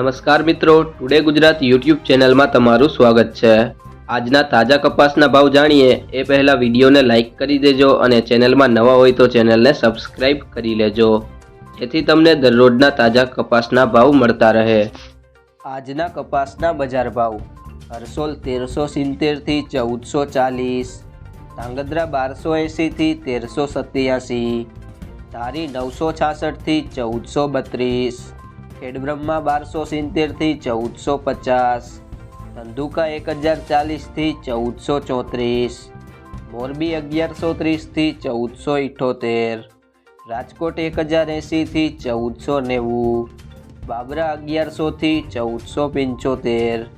નમસ્કાર મિત્રો, today Gujarat YouTube ચેનલમાં તમારું સ્વાગત છે. આજના તાજા કપાસના ભાવ જાણીએ, એ પહેલા વિડીયોને લાઇક કરી દેજો અને ચેનલમાં નવા હોય તો ચેનલને સબસ્ક્રાઇબ કરી લેજો. જેથી તમને દરરોજના તાજા કપાસના ભાવ મળતા રહે. આજના કપાસના બજાર ભાવ હરસોલ તેરસો સિત્તેરથી ચૌદસો ચાલીસ, ધાંગધ્રા બારસો એંસીથી તેરસો સત્યાસી, ધારી નવસો છાસઠથી ચૌદસો બત્રીસ ખેડબ્રહ્મા બારસો સિત્તેરથી ચૌદસો પચાસ. ધંધુકા એક હજાર ચાલીસથી ચૌદસો ચોત્રીસ. મોરબી અગિયારસો ત્રીસથી ચૌદસો ઇઠોતેર. રાજકોટ એક હજાર એંસીથી ચૌદસો નેવું. બાબરા અગિયારસોથી ચૌદસો પંચોતેર.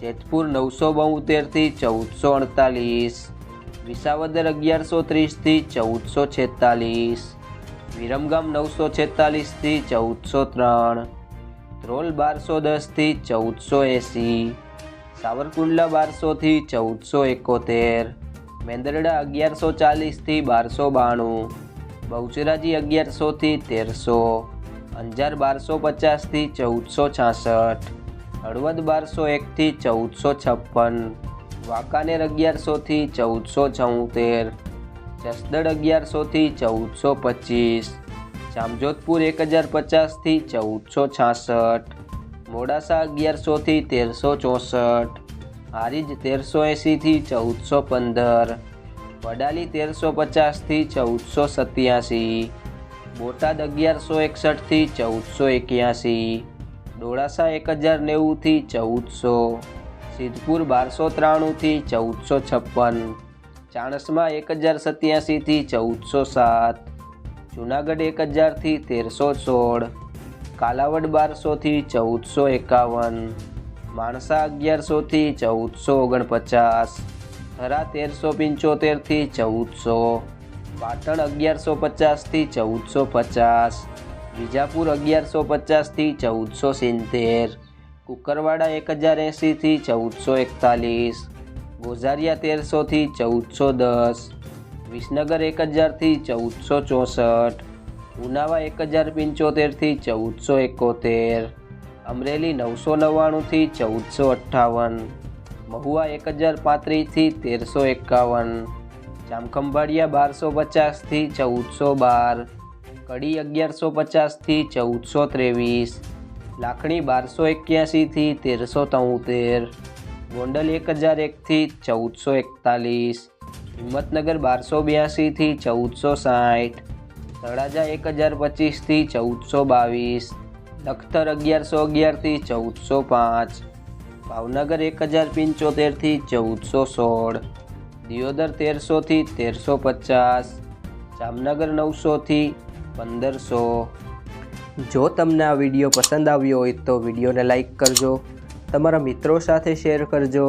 જેતપુર નવસો બોતેરથી ચૌદસો અડતાલીસ. વિસાવદર અગિયારસો ત્રીસથી ચૌદસો છેતાલીસ. વિરમગામ નવસો છેતાલીસથી ચૌદસો ત્રણ. ધ્રોલ બારસો દસથી ચૌદસો એંસી, સાવરકુંડલા બારસોથી ચૌદસો એકોતેર, મેંદરડા અગિયારસો ચાલીસથી બારસો બાણું, બહુચરાજી અગિયારસોથી તેરસો, અંજાર બારસો પચાસથી ચૌદસો છાસઠ, હળવદ બારસો એકથી ચૌદસો છપ્પન, વાંકાનેર અગિયારસોથી ચૌદસો ચૌતેર જસદડ અગિયારસોથી ચૌદસો પચીસ જામજોધપુર એક હજાર પચાસથી ચૌદસો છાસઠ, મોડાસા અગિયારસોથી તેરસો ચોસઠ, હારીજ તેરસો એંસીથી ચૌદસો પંદર, વડાલી તેરસો પચાસથી ચૌદસો સત્યાસી, બોટાદ અગિયારસો એકસઠથી ચૌદસો એક્યાસી, ડોળાસા એક હજાર નેવુંથી ચૌદસો, સિદ્ધપુર બારસો ત્રાણુંથી ચૌદસો છપ્પન, ચાણસમાં એક હજાર સત્યાસીથી ચૌદસો સાત જુનાગઢ એક હજારથી તેરસો સોળ, કાલાવડ બારસોથી ચૌદસો એકાવન, માણસા અગિયારસોથી ચૌદસો ઓગણપચાસ, થરા તેરસો પંચોતેરથી ચૌદસો, પાટણ અગિયારસો પચાસથી ચૌદસો પચાસ, વિજાપુર અગિયારસો પચાસથી ચૌદસો સિત્તેર, કુકરવાડા એક હજાર એંસીથી ચૌદસો એકતાલીસ, ગોઝારિયા તેરસોથી ચૌદસો દસ વિસનગર એક હજારથી ચૌદસો ચોસઠ, ઉનાવા એક હજાર પંચોતેરથી ચૌદસો એકોતેર, અમરેલી નવસો નવ્વાણુંથી ચૌદસો અઠ્ઠાવન, મહુવા એક હજાર પાંત્રીસથી તેરસો એકાવન, જામખંભાળિયા બારસો પચાસથી ચૌદસો બાર, કડી અગિયારસો પચાસથી ચૌદસો ત્રેવીસ, લાખણી બારસો એક્યાસીથી તેરસો તોતેર, ગોંડલ એક હજાર એકથી ચૌદસો એકતાલીસ હિંમતનગર બારસો બ્યાસીથી ચૌદસો સાઠ તળાજા એક હજાર પચીસથી ચૌદસો બાવીસ, લખતર અગિયારસો અગિયારથી ચૌદસો પાંચ, ભાવનગર એક હજાર પંચોતેરથી ચૌદસો સોળ, દિયોદર તેરસોથી તેરસો પચાસ, જામનગર નવસોથી પંદરસો. જો તમને આ વીડિયો પસંદ આવ્યો હોય તો વિડીયોને લાઈક કરજો, તમારા મિત્રો સાથે શેર કરજો